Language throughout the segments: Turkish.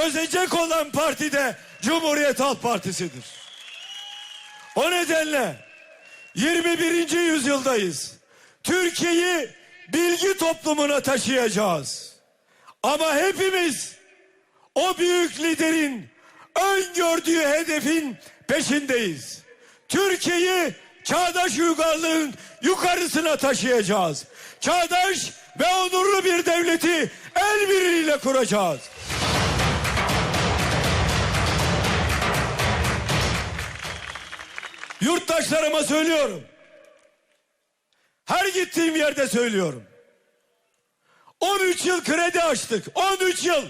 çözecek olan parti de Cumhuriyet Halk Partisi'dir. O nedenle 21. yüzyıldayız. Türkiye'yi bilgi toplumuna taşıyacağız. Ama hepimiz o büyük liderin öngördüğü hedefin peşindeyiz. Türkiye'yi çağdaş uygarlığın yukarısına taşıyacağız. Çağdaş ve onurlu bir devleti el birliğiyle kuracağız. Yurttaşlarıma söylüyorum. Her gittiğim yerde söylüyorum. 13 yıl kredi açtık. 13 yıl.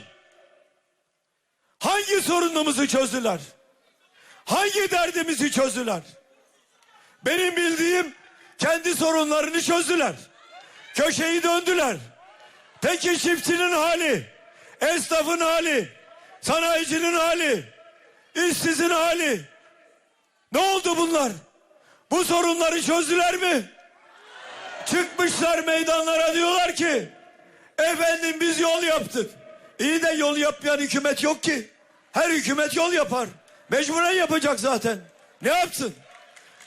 Hangi sorunumuzu çözdüler? Hangi derdimizi çözdüler? Benim bildiğim kendi sorunlarını çözdüler. Köşeyi döndüler. Peki çiftçinin hali, esnafın hali, sanayicinin hali, işsizin hali. Ne oldu bunlar? Bu sorunları çözdüler mi? Çıkmışlar meydanlara diyorlar ki efendim biz yol yaptık. İyi de yol yapmayan hükümet yok ki. Her hükümet yol yapar. Mecburen yapacak zaten. Ne yapsın?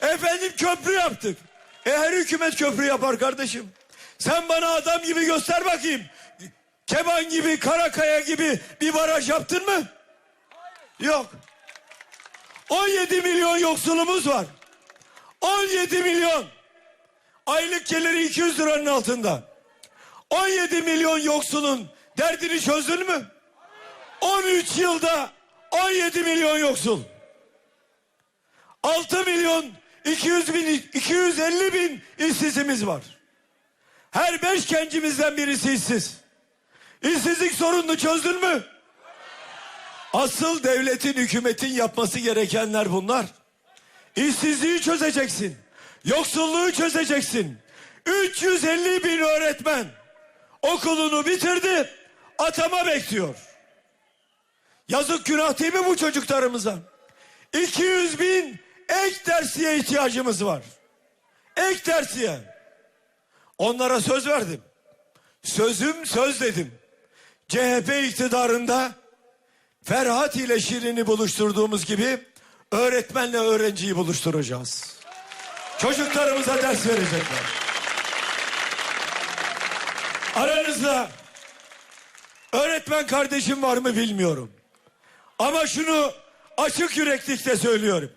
Efendim köprü yaptık. E her hükümet köprü yapar kardeşim. Sen bana adam gibi göster bakayım. Keban gibi, Karakaya gibi bir baraj yaptın mı? Yok. 17 milyon yoksulumuz var. 17 milyon. Aylık geliri 200 liranın altında. 17 milyon yoksulun derdini çözdün mü? 13 yılda 17 milyon yoksul. 6 milyon 200 bin 250 bin işsizimiz var. Her beş gencimizden birisi işsiz. İşsizlik sorununu çözdün mü? Asıl devletin, hükümetin yapması gerekenler bunlar. İşsizliği çözeceksin. Yoksulluğu çözeceksin. 350 bin öğretmen okulunu bitirdi. Atama bekliyor. Yazık günah değil mi bu çocuklarımıza? 200 bin ek dersiye ihtiyacımız var. Ek dersiye. Onlara söz verdim. Sözüm söz dedim. CHP iktidarında Ferhat ile Şirin'i buluşturduğumuz gibi öğretmenle öğrenciyi buluşturacağız. Çocuklarımıza ders verecekler. Aranızda öğretmen kardeşim var mı bilmiyorum. Ama şunu açık yüreklikle söylüyorum.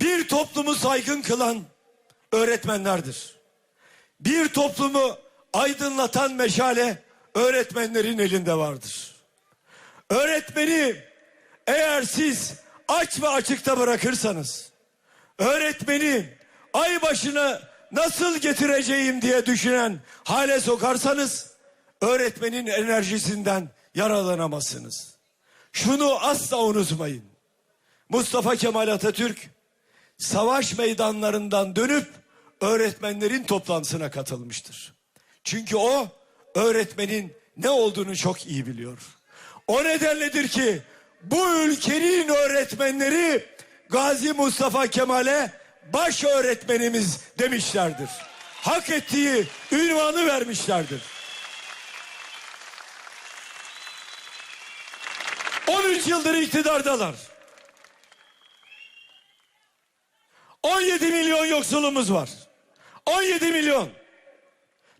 Bir toplumu saygın kılan öğretmenlerdir. Bir toplumu aydınlatan meşale öğretmenlerin elinde vardır. Öğretmeni eğer siz aç ve açıkta bırakırsanız, öğretmeni ay başına nasıl getireceğim diye düşünen hale sokarsanız, öğretmenin enerjisinden yararlanamazsınız. Şunu asla unutmayın. Mustafa Kemal Atatürk savaş meydanlarından dönüp öğretmenlerin toplantısına katılmıştır. Çünkü o öğretmenin ne olduğunu çok iyi biliyor. O nedenledir ki bu ülkenin öğretmenleri Gazi Mustafa Kemal'e baş öğretmenimiz demişlerdir. Hak ettiği ünvanı vermişlerdir. 13 yıldır iktidardalar. 17 milyon yoksulumuz var. 17 milyon.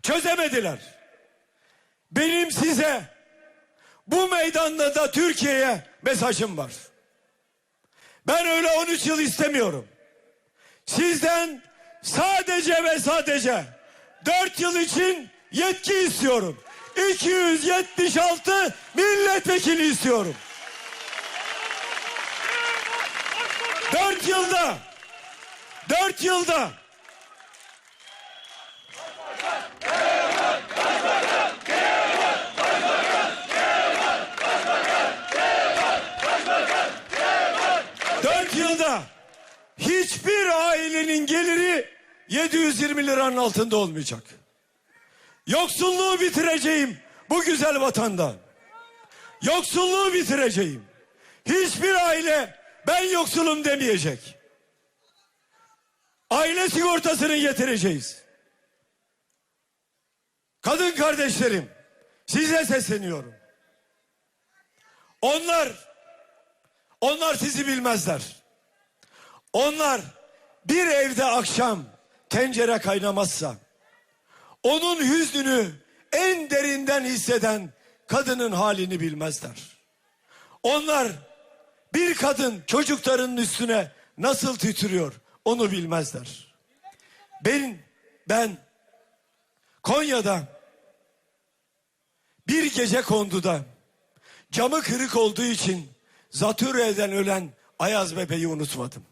Çözemediler. Benim size bu meydanda da Türkiye'ye mesajım var. Ben öyle 13 yıl istemiyorum. Sizden sadece ve sadece 4 yıl için yetki istiyorum. 276 milletvekili istiyorum. 4 yılda 4 yılda Dört yılda hiçbir ailenin geliri 720 liranın altında olmayacak. Yoksulluğu bitireceğim bu güzel vatanda. Yoksulluğu bitireceğim. Hiçbir aile ben yoksulum demeyecek. Aile sigortasını getireceğiz. Kadın kardeşlerim size sesleniyorum. Onlar, onlar sizi bilmezler. Onlar bir evde akşam tencere kaynamazsa, onun hüznünü en derinden hisseden kadının halini bilmezler. Onlar bir kadın çocuklarının üstüne nasıl titriyor onu bilmezler. Ben, ben Konya'da bir gece konduda camı kırık olduğu için zatürreden ölen Ayaz bebeği unutmadım.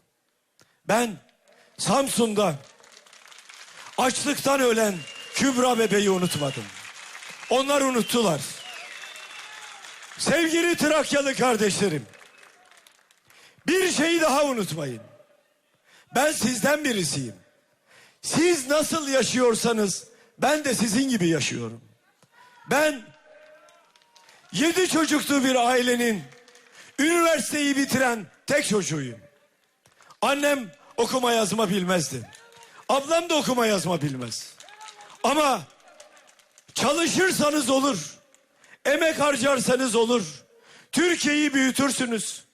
Ben Samsun'da açlıktan ölen Kübra bebeği unutmadım. Onlar unuttular. Sevgili Trakyalı kardeşlerim. Bir şeyi daha unutmayın. Ben sizden birisiyim. Siz nasıl yaşıyorsanız ben de sizin gibi yaşıyorum. Ben yedi çocuklu bir ailenin üniversiteyi bitiren tek çocuğuyum. Annem okuma yazma bilmezdi. Ablam da okuma yazma bilmez. Ama çalışırsanız olur. Emek harcarsanız olur. Türkiye'yi büyütürsünüz.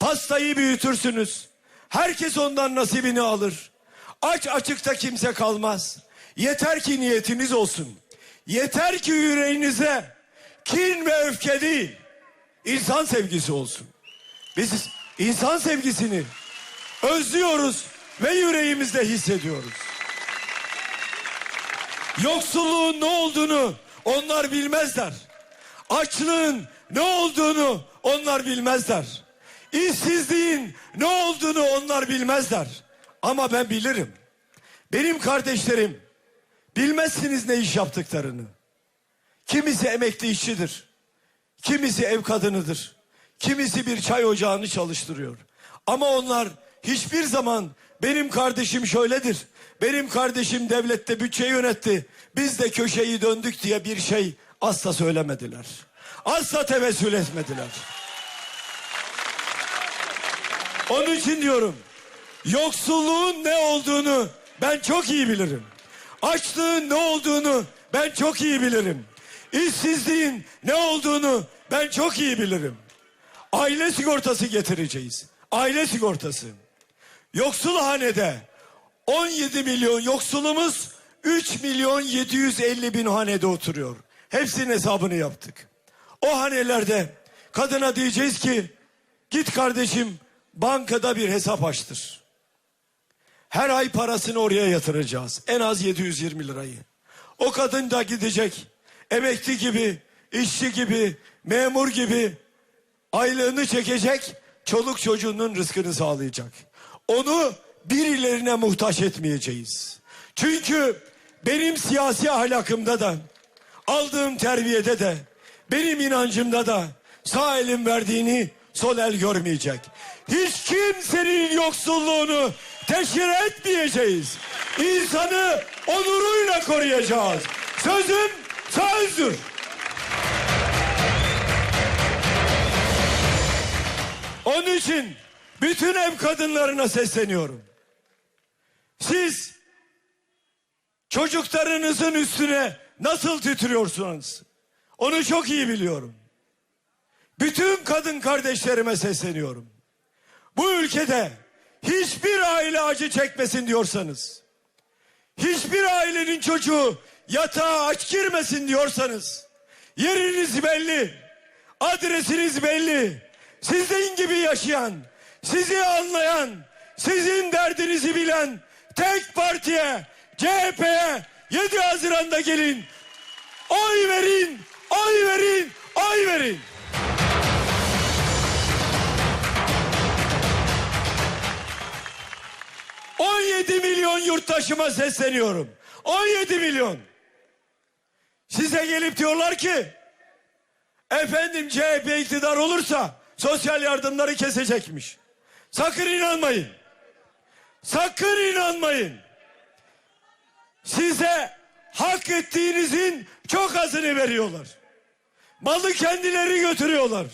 Pastayı büyütürsünüz. Herkes ondan nasibini alır. Aç açıkta kimse kalmaz. Yeter ki niyetiniz olsun. Yeter ki yüreğinize kin ve öfke değil, insan sevgisi olsun. Biz insan sevgisini özlüyoruz ve yüreğimizde hissediyoruz. Yoksulluğun ne olduğunu onlar bilmezler. Açlığın ne olduğunu onlar bilmezler. İşsizliğin ne olduğunu onlar bilmezler. Ama ben bilirim. Benim kardeşlerim bilmezsiniz ne iş yaptıklarını. Kimisi emekli işçidir. Kimisi ev kadınıdır. Kimisi bir çay ocağını çalıştırıyor. Ama onlar hiçbir zaman benim kardeşim şöyledir. Benim kardeşim devlette bütçe yönetti. Biz de köşeyi döndük diye bir şey asla söylemediler. Asla tevessül etmediler. Onun için diyorum. Yoksulluğun ne olduğunu ben çok iyi bilirim. Açlığın ne olduğunu ben çok iyi bilirim. İşsizliğin ne olduğunu ben çok iyi bilirim. Aile sigortası getireceğiz. Aile sigortası. Yoksul hanede 17 milyon yoksulumuz 3 milyon 750 bin hanede oturuyor. Hepsinin hesabını yaptık. O hanelerde kadına diyeceğiz ki git kardeşim bankada bir hesap açtır. Her ay parasını oraya yatıracağız. En az 720 lirayı. O kadın da gidecek. Emekli gibi, işçi gibi, memur gibi aylığını çekecek. Çoluk çocuğunun rızkını sağlayacak. Onu birilerine muhtaç etmeyeceğiz. Çünkü benim siyasi ahlakımda da, aldığım terbiyede de, benim inancımda da sağ elim verdiğini sol el görmeyecek. Hiç kimsenin yoksulluğunu teşhir etmeyeceğiz. İnsanı onuruyla koruyacağız. Sözüm sözdür. Onun için bütün ev kadınlarına sesleniyorum. Siz çocuklarınızın üstüne nasıl titriyorsunuz? Onu çok iyi biliyorum. Bütün kadın kardeşlerime sesleniyorum. Bu ülkede hiçbir aile acı çekmesin diyorsanız, hiçbir ailenin çocuğu yatağa aç girmesin diyorsanız, yeriniz belli, adresiniz belli. Sizin gibi yaşayan, sizi anlayan, sizin derdinizi bilen tek partiye, CHP'ye 7 Haziran'da gelin. Oy verin, oy verin, oy verin. ...17 milyon yurttaşıma sesleniyorum. 17 milyon. Size gelip diyorlar ki... ...efendim CHP iktidar olursa... ...sosyal yardımları kesecekmiş. Sakın inanmayın. Sakın inanmayın. Size hak ettiğinizin çok azını veriyorlar. Malı kendileri götürüyorlar.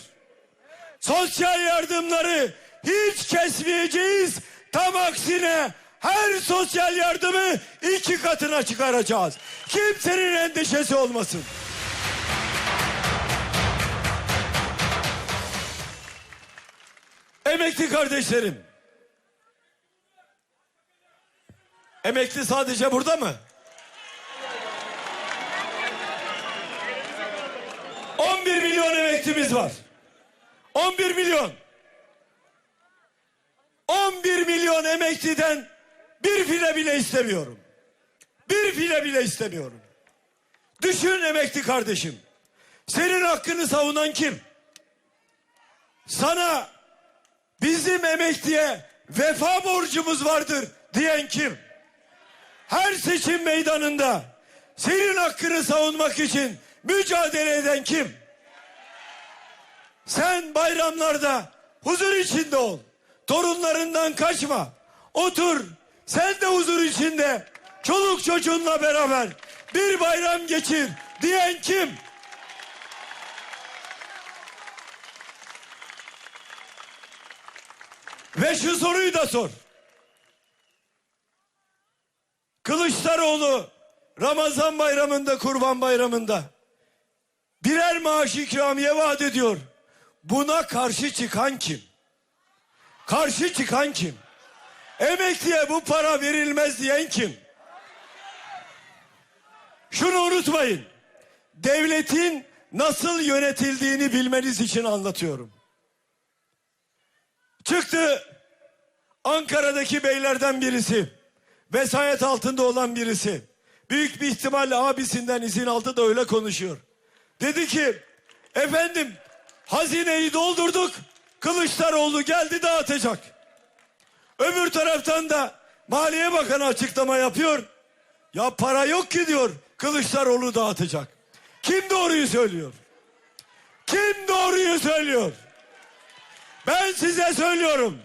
Sosyal yardımları hiç kesmeyeceğiz. Tam aksine her sosyal yardımı iki katına çıkaracağız. Kimsenin endişesi olmasın. Emekli kardeşlerim. Emekli sadece burada mı? 11 milyon emeklimiz var. 11 milyon. 11 milyon emekliden bir file bile istemiyorum. Bir file bile istemiyorum. Düşün emekli kardeşim. Senin hakkını savunan kim? Sana bizim emekliye vefa borcumuz vardır diyen kim? Her seçim meydanında senin hakkını savunmak için mücadele eden kim? Sen bayramlarda huzur içinde ol. Torunlarından kaçma. Otur. Sen de huzur içinde. Çoluk çocuğunla beraber bir bayram geçir diyen kim? Ve şu soruyu da sor. Kılıçdaroğlu Ramazan bayramında, Kurban bayramında birer maaş ikramiye vaat ediyor. Buna karşı çıkan kim? Karşı çıkan kim? Emekliye bu para verilmez diyen kim? Şunu unutmayın. Devletin nasıl yönetildiğini bilmeniz için anlatıyorum. Çıktı Ankara'daki beylerden birisi. Vesayet altında olan birisi. Büyük bir ihtimalle abisinden izin aldı da öyle konuşuyor. Dedi ki efendim hazineyi doldurduk Kılıçdaroğlu geldi dağıtacak. Öbür taraftan da Maliye Bakanı açıklama yapıyor. Ya para yok ki diyor Kılıçdaroğlu dağıtacak. Kim doğruyu söylüyor? Kim doğruyu söylüyor? Ben size söylüyorum.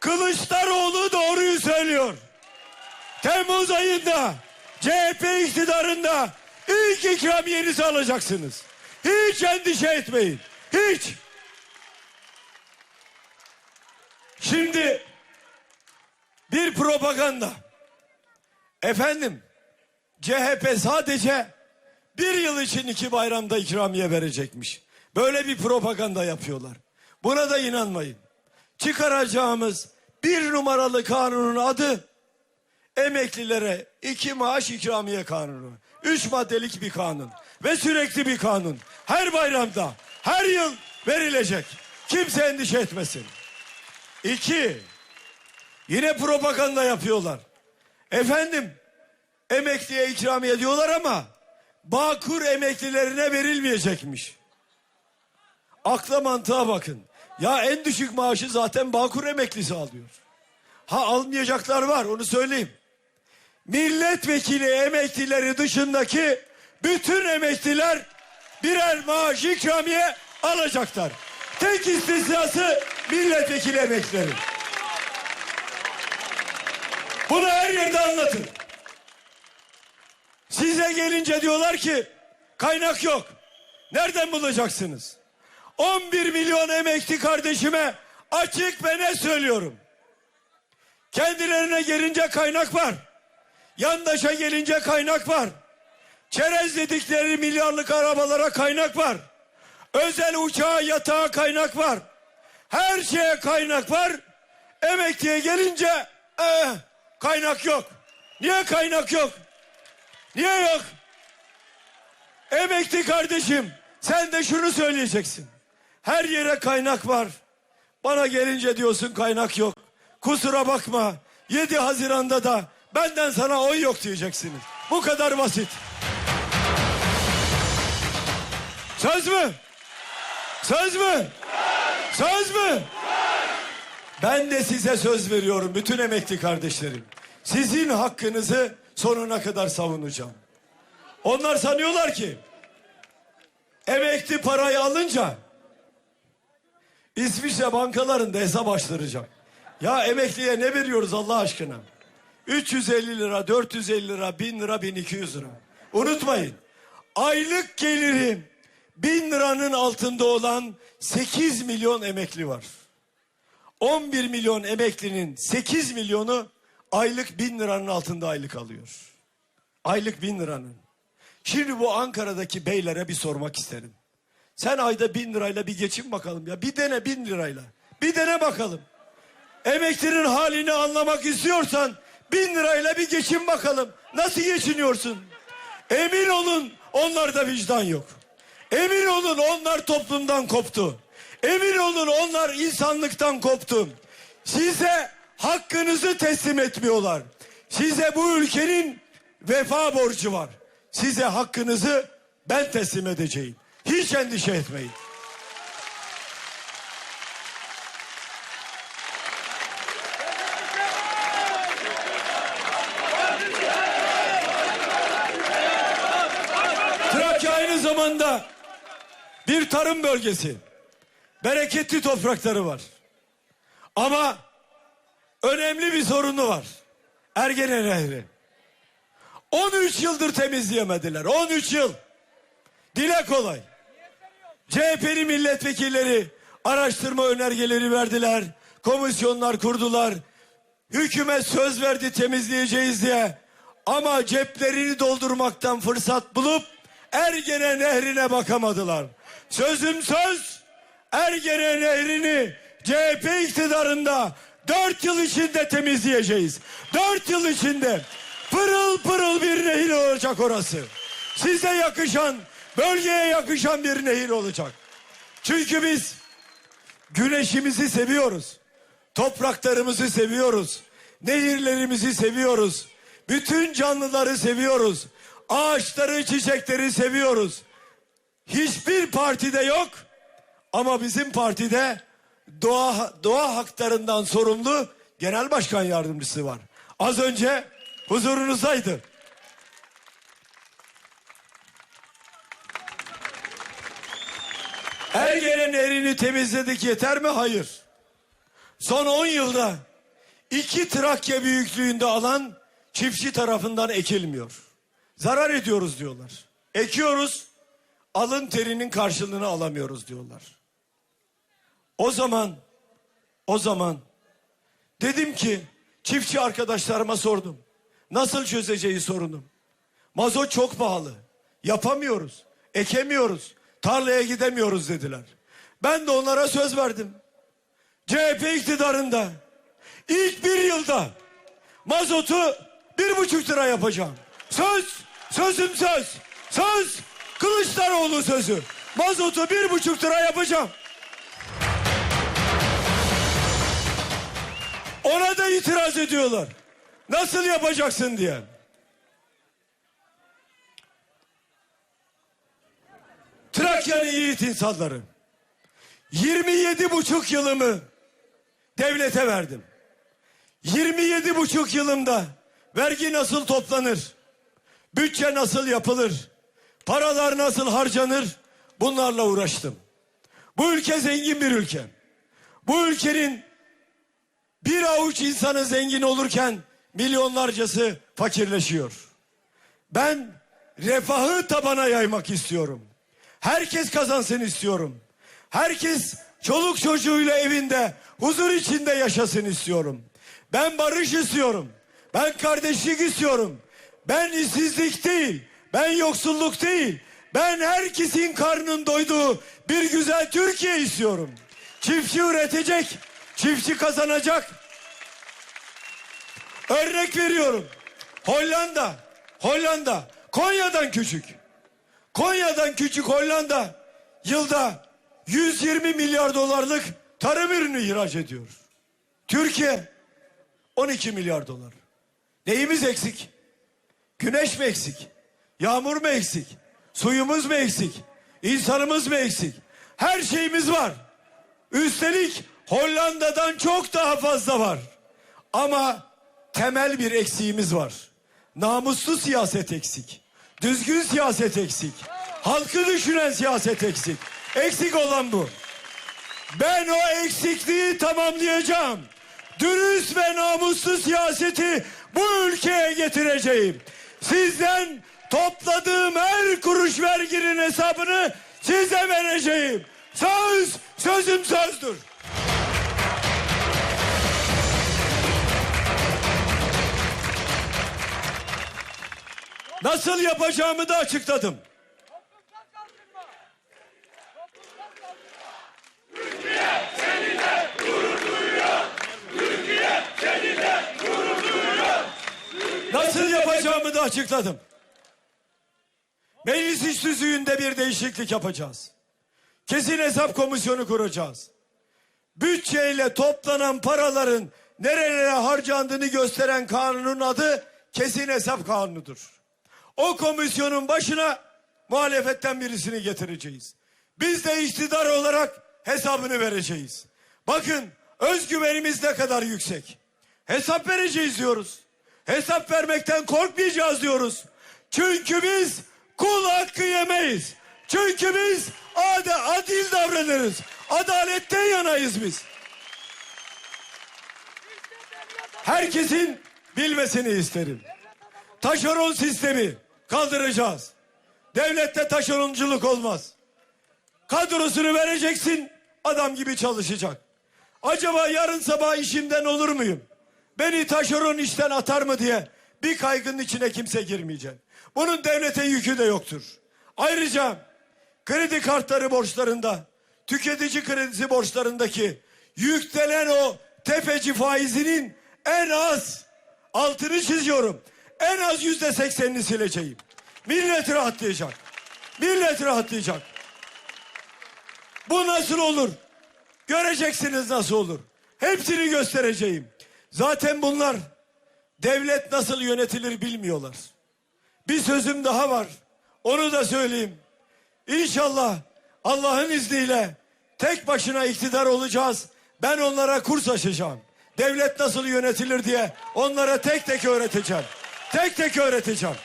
Kılıçdaroğlu doğruyu söylüyor. Temmuz ayında CHP iktidarında ilk ikramiyenizi alacaksınız. Hiç endişe etmeyin. Hiç. Şimdi bir propaganda. Efendim CHP sadece bir yıl için iki bayramda ikramiye verecekmiş. Böyle bir propaganda yapıyorlar. Buna da inanmayın. Çıkaracağımız bir numaralı kanunun adı emeklilere iki maaş ikramiye kanunu. Üç maddelik bir kanun ve sürekli bir kanun. Her bayramda, her yıl verilecek. Kimse endişe etmesin. İki, yine propaganda yapıyorlar. Efendim, emekliye ikramiye diyorlar ama Bağkur emeklilerine verilmeyecekmiş. Akla mantığa bakın. Ya en düşük maaşı zaten Bağkur emeklisi alıyor. Ha almayacaklar var onu söyleyeyim. Milletvekili emeklileri dışındaki bütün emekliler birer maaş ikramiye alacaklar. Tek istisnası milletvekili emeklileri. Bunu her yerde anlatın. Size gelince diyorlar ki kaynak yok. Nereden bulacaksınız? 11 milyon emekli kardeşime açık ve ne söylüyorum. Kendilerine gelince kaynak var. Yandaşa gelince kaynak var. Çerez dedikleri milyarlık arabalara kaynak var. Özel uçağa yatağa kaynak var. Her şeye kaynak var. Emekliye gelince eh, kaynak yok. Niye kaynak yok? Niye yok? Emekli kardeşim sen de şunu söyleyeceksin. Her yere kaynak var. Bana gelince diyorsun kaynak yok. Kusura bakma. 7 Haziran'da da benden sana oy yok diyeceksiniz. Bu kadar basit. Söz mü? Söz mü? Söz mü? Ben de size söz veriyorum bütün emekli kardeşlerim. Sizin hakkınızı sonuna kadar savunacağım. Onlar sanıyorlar ki emekli parayı alınca İsviçre bankalarında hesap açtıracak. Ya emekliye ne veriyoruz Allah aşkına? 350 lira, 450 lira, 1000 lira, 1200 lira. Unutmayın. Aylık gelirim 1000 liranın altında olan 8 milyon emekli var. 11 milyon emeklinin 8 milyonu aylık 1000 liranın altında aylık alıyor. Aylık 1000 liranın. Şimdi bu Ankara'daki beylere bir sormak isterim. Sen ayda bin lirayla bir geçin bakalım ya. Bir dene bin lirayla. Bir dene bakalım. Emeklinin halini anlamak istiyorsan bin lirayla bir geçin bakalım. Nasıl geçiniyorsun? Emin olun onlarda vicdan yok. Emin olun onlar toplumdan koptu. Emin olun onlar insanlıktan koptu. Size hakkınızı teslim etmiyorlar. Size bu ülkenin vefa borcu var. Size hakkınızı ben teslim edeceğim. Hiç endişe etmeyin. Trakya aynı zamanda bir tarım bölgesi. Bereketli toprakları var. Ama önemli bir sorunu var. Ergene Nehri. 13 yıldır temizleyemediler. 13 yıl. Dile kolay. CHP'li milletvekilleri araştırma önergeleri verdiler. Komisyonlar kurdular. Hükümet söz verdi temizleyeceğiz diye. Ama ceplerini doldurmaktan fırsat bulup Ergene Nehri'ne bakamadılar. Sözüm söz Ergene Nehri'ni CHP iktidarında dört yıl içinde temizleyeceğiz. Dört yıl içinde pırıl pırıl bir nehir olacak orası. Size yakışan, bölgeye yakışan bir nehir olacak. Çünkü biz güneşimizi seviyoruz. Topraklarımızı seviyoruz. Nehirlerimizi seviyoruz. Bütün canlıları seviyoruz. Ağaçları, çiçekleri seviyoruz. Hiçbir partide yok ama bizim partide doğa doğa haklarından sorumlu genel başkan yardımcısı var. Az önce huzurunuzdaydı. Ergene Nehri'ni temizledik yeter mi? Hayır. Son 10 yılda iki Trakya büyüklüğünde alan çiftçi tarafından ekilmiyor. Zarar ediyoruz diyorlar. Ekiyoruz, alın terinin karşılığını alamıyoruz diyorlar. O zaman, o zaman dedim ki çiftçi arkadaşlarıma sordum. Nasıl çözeceğiz sorunu? Mazot çok pahalı. Yapamıyoruz. Ekemiyoruz. Tarlaya gidemiyoruz dediler. Ben de onlara söz verdim. CHP iktidarında ilk bir yılda mazotu bir buçuk lira yapacağım. Söz, sözüm söz, söz, Kılıçdaroğlu sözü. Mazotu bir buçuk lira yapacağım. Ona da itiraz ediyorlar. Nasıl yapacaksın diye. Trakya'nın yiğit insanları. 27 buçuk yılımı devlete verdim. 27 buçuk yılımda vergi nasıl toplanır? Bütçe nasıl yapılır? Paralar nasıl harcanır? Bunlarla uğraştım. Bu ülke zengin bir ülke. Bu ülkenin bir avuç insanı zengin olurken milyonlarcası fakirleşiyor. Ben refahı tabana yaymak istiyorum. Herkes kazansın istiyorum. Herkes çoluk çocuğuyla evinde huzur içinde yaşasın istiyorum. Ben barış istiyorum. Ben kardeşlik istiyorum. Ben işsizlik değil. Ben yoksulluk değil. Ben herkesin karnının doyduğu bir güzel Türkiye istiyorum. Çiftçi üretecek. Çiftçi kazanacak. Örnek veriyorum. Hollanda. Hollanda. Konya'dan küçük. Konya'dan küçük Hollanda yılda 120 milyar dolarlık tarım ürünü ihraç ediyor. Türkiye 12 milyar dolar. Neyimiz eksik? Güneş mi eksik? Yağmur mu eksik? Suyumuz mu eksik? İnsanımız mı eksik? Her şeyimiz var. Üstelik Hollanda'dan çok daha fazla var. Ama temel bir eksiğimiz var. Namuslu siyaset eksik. Düzgün siyaset eksik. Halkı düşünen siyaset eksik. Eksik olan bu. Ben o eksikliği tamamlayacağım. Dürüst ve namuslu siyaseti bu ülkeye getireceğim. Sizden topladığım her kuruş verginin hesabını size vereceğim. Söz, sözüm sözdür. nasıl yapacağımı da açıkladım. Nasıl yapacağımı da açıkladım. Meclis iş tüzüğünde bir değişiklik yapacağız. Kesin hesap komisyonu kuracağız. Bütçeyle toplanan paraların nerelere harcandığını gösteren kanunun adı kesin hesap kanunudur. O komisyonun başına muhalefetten birisini getireceğiz. Biz de iktidar olarak hesabını vereceğiz. Bakın özgüvenimiz ne kadar yüksek. Hesap vereceğiz diyoruz. Hesap vermekten korkmayacağız diyoruz. Çünkü biz kul hakkı yemeyiz. Çünkü biz ad adil davranırız. Adaletten yanayız biz. Herkesin bilmesini isterim. Taşeron sistemi kaldıracağız. Devlette taşeronculuk olmaz. Kadrosunu vereceksin, adam gibi çalışacak. Acaba yarın sabah işimden olur muyum? Beni taşeron işten atar mı diye bir kaygının içine kimse girmeyecek. Bunun devlete yükü de yoktur. Ayrıca kredi kartları borçlarında, tüketici kredisi borçlarındaki yüklenen o tefeci faizinin en az altını çiziyorum. En az yüzde seksenini sileceğim. Millet rahatlayacak. Millet rahatlayacak. Bu nasıl olur? Göreceksiniz nasıl olur. Hepsini göstereceğim. Zaten bunlar devlet nasıl yönetilir bilmiyorlar. Bir sözüm daha var. Onu da söyleyeyim. İnşallah Allah'ın izniyle tek başına iktidar olacağız. Ben onlara kurs açacağım. Devlet nasıl yönetilir diye onlara tek tek öğreteceğim. Tek tek öğreteceğim.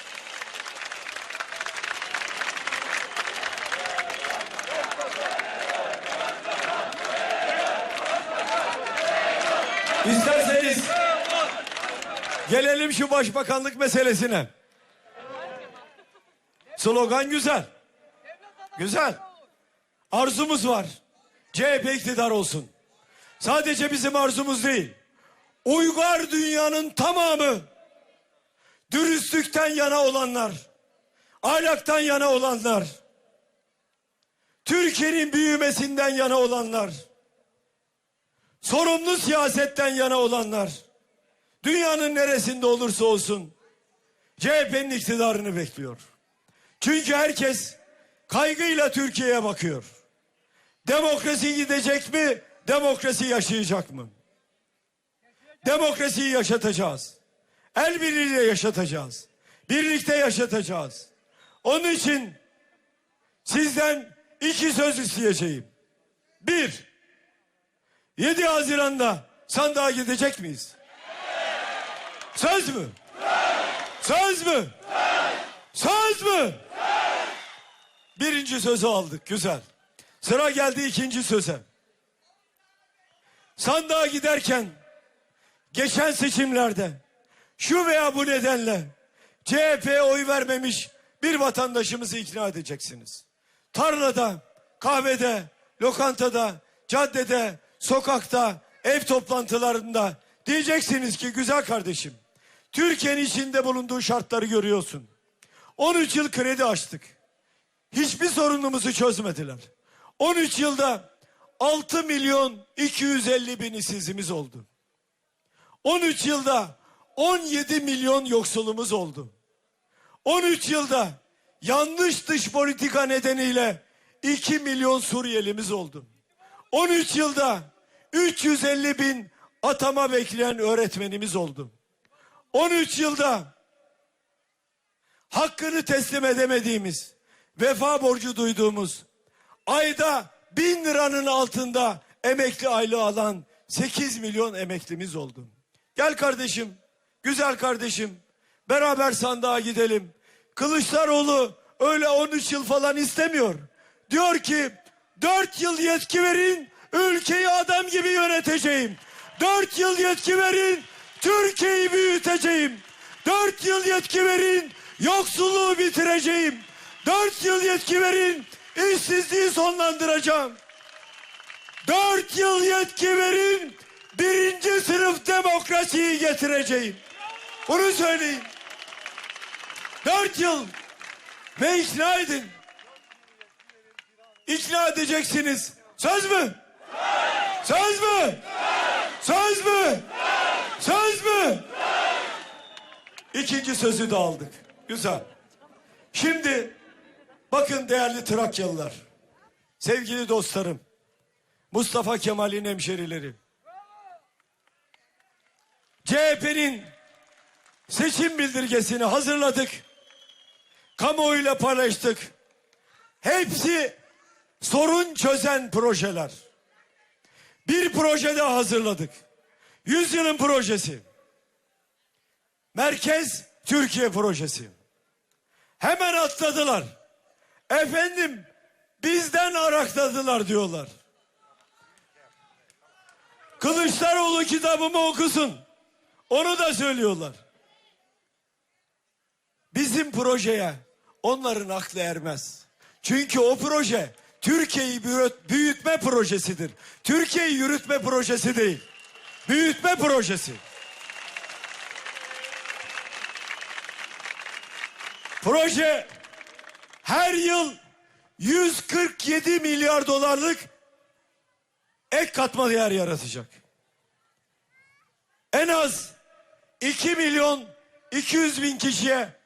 İsterseniz gelelim şu başbakanlık meselesine. Slogan güzel. Güzel. Arzumuz var. CHP iktidar olsun. Sadece bizim arzumuz değil. Uygar dünyanın tamamı dürüstlükten yana olanlar, ahlaktan yana olanlar, Türkiye'nin büyümesinden yana olanlar, sorumlu siyasetten yana olanlar, dünyanın neresinde olursa olsun CHP'nin iktidarını bekliyor. Çünkü herkes kaygıyla Türkiye'ye bakıyor. Demokrasi gidecek mi? Demokrasi yaşayacak mı? Demokrasiyi yaşatacağız. El birliğiyle yaşatacağız. Birlikte yaşatacağız. Onun için sizden iki söz isteyeceğim. Bir, 7 Haziran'da sandığa gidecek miyiz? Söz mü? Söz mü? Söz mü? Birinci sözü aldık. Güzel. Sıra geldi ikinci söze. Sandığa giderken geçen seçimlerde şu veya bu nedenle CHP'ye oy vermemiş bir vatandaşımızı ikna edeceksiniz. Tarlada, kahvede, lokantada, caddede, sokakta, ev toplantılarında diyeceksiniz ki güzel kardeşim Türkiye'nin içinde bulunduğu şartları görüyorsun. 13 yıl kredi açtık. Hiçbir sorunumuzu çözmediler. 13 yılda 6 milyon 250 bin işsizimiz oldu. 13 yılda 17 milyon yoksulumuz oldu. 13 yılda yanlış dış politika nedeniyle 2 milyon Suriyelimiz oldu. 13 yılda 350 bin atama bekleyen öğretmenimiz oldu. 13 yılda hakkını teslim edemediğimiz, vefa borcu duyduğumuz, ayda bin liranın altında emekli aylığı alan 8 milyon emeklimiz oldu. Gel kardeşim, güzel kardeşim, beraber sandığa gidelim. Kılıçdaroğlu öyle 13 yıl falan istemiyor. Diyor ki 4 yıl yetki verin, ülkeyi adam gibi yöneteceğim. 4 yıl yetki verin, Türkiye'yi büyüteceğim. 4 yıl yetki verin, yoksulluğu bitireceğim. 4 yıl yetki verin, işsizliği sonlandıracağım. 4 yıl yetki verin, birinci sınıf demokrasiyi getireceğim. Bunu söyleyin. 4 yıl ve ikna edin. İkna edeceksiniz. Söz mü? Söz mü? Söz mü? Söz mü? İkinci sözü de aldık. Güzel. Şimdi bakın değerli Trakyalılar. Sevgili dostlarım. Mustafa Kemal'in hemşerileri. CHP'nin seçim bildirgesini hazırladık. Kamuoyuyla paylaştık. Hepsi sorun çözen projeler. Bir proje daha hazırladık. Yüzyılın projesi. Merkez Türkiye projesi. Hemen atladılar. Efendim bizden arakladılar diyorlar. Kılıçdaroğlu kitabımı okusun. Onu da söylüyorlar. Bizim projeye onların aklı ermez. Çünkü o proje Türkiye'yi büyüt- büyütme projesidir. Türkiye'yi yürütme projesi değil. Büyütme projesi. Proje her yıl 147 milyar dolarlık ek katma değer yaratacak. En az 2 milyon 200 bin kişiye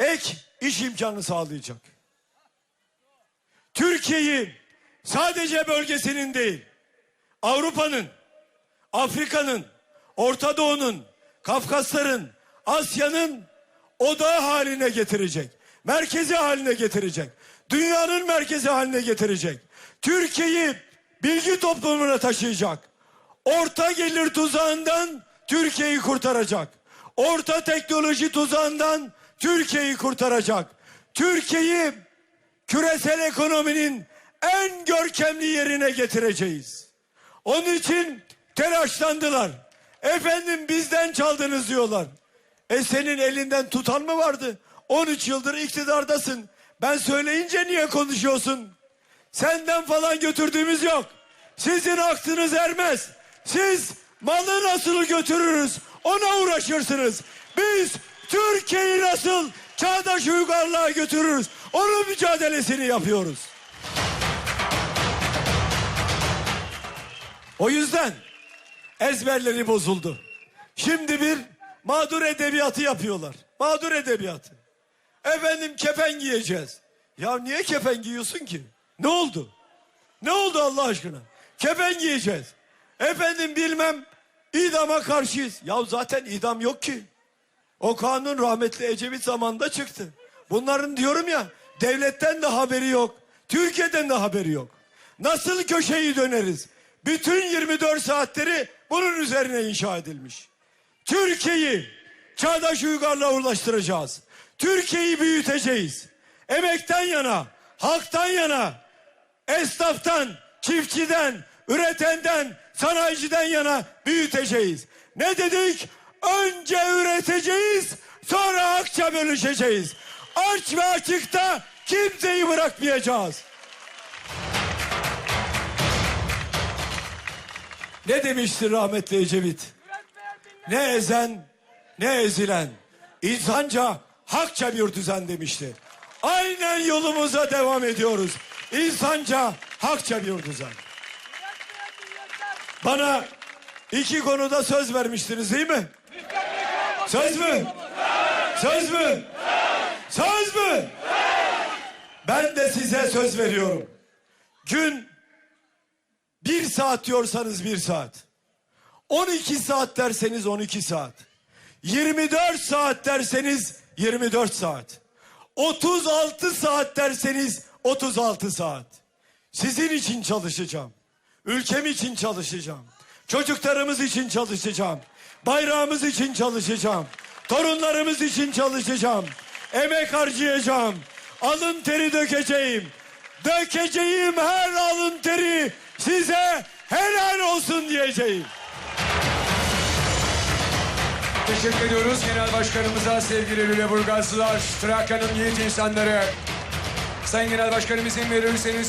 ek iş imkanı sağlayacak. Türkiye'yi sadece bölgesinin değil, Avrupa'nın, Afrika'nın, Orta Doğu'nun, Kafkasların, Asya'nın odağı haline getirecek. Merkezi haline getirecek. Dünyanın merkezi haline getirecek. Türkiye'yi bilgi toplumuna taşıyacak. Orta gelir tuzağından Türkiye'yi kurtaracak. Orta teknoloji tuzağından Türkiye'yi kurtaracak. Türkiye'yi küresel ekonominin en görkemli yerine getireceğiz. Onun için telaşlandılar. Efendim bizden çaldınız diyorlar. E senin elinden tutan mı vardı? 13 yıldır iktidardasın. Ben söyleyince niye konuşuyorsun? Senden falan götürdüğümüz yok. Sizin aklınız ermez. Siz malı nasıl götürürüz ona uğraşırsınız. Biz Türkiye'yi nasıl çağdaş uygarlığa götürürüz onun mücadelesini yapıyoruz. O yüzden ezberleri bozuldu. Şimdi bir mağdur edebiyatı yapıyorlar. Mağdur edebiyatı. Efendim kefen giyeceğiz. Ya niye kefen giyiyorsun ki? Ne oldu? Ne oldu Allah aşkına? Kefen giyeceğiz. Efendim bilmem idama karşıyız. Ya zaten idam yok ki. O kanun rahmetli Ecevit zamanında çıktı. Bunların diyorum ya devletten de haberi yok. Türkiye'den de haberi yok. Nasıl köşeyi döneriz? Bütün 24 saatleri bunun üzerine inşa edilmiş. Türkiye'yi çağdaş uygarlığa ulaştıracağız. Türkiye'yi büyüteceğiz. Emekten yana, halktan yana, esnaftan, çiftçiden, üretenden, sanayiciden yana büyüteceğiz. Ne dedik? Önce üreteceğiz, sonra akça bölüşeceğiz. Aç ve açıkta kimseyi bırakmayacağız. Ne demişti rahmetli Ecevit? Ne ezen ne ezilen. İnsanca hakça bir düzen demişti. Aynen yolumuza devam ediyoruz. İnsanca hakça bir düzen. Bana iki konuda söz vermiştiniz değil mi? Söz mü? Söz mü? Söz mü? Ben de size söz veriyorum. Gün bir saat diyorsanız bir saat. 12 saat derseniz 12 saat. 24 saat derseniz 24 saat. 36 saat derseniz 36 saat. Sizin için çalışacağım. Ülkem için çalışacağım. Çocuklarımız için çalışacağım. Bayrağımız için çalışacağım. Torunlarımız için çalışacağım. Emek harcayacağım. Alın teri dökeceğim. Dökeceğim her alın teri size helal olsun diyeceğim. Teşekkür ediyoruz Genel Başkanımıza sevgili Lüleburgazlılar, Trakya'nın yiğit insanları. Sayın Genel Başkanım izin verirseniz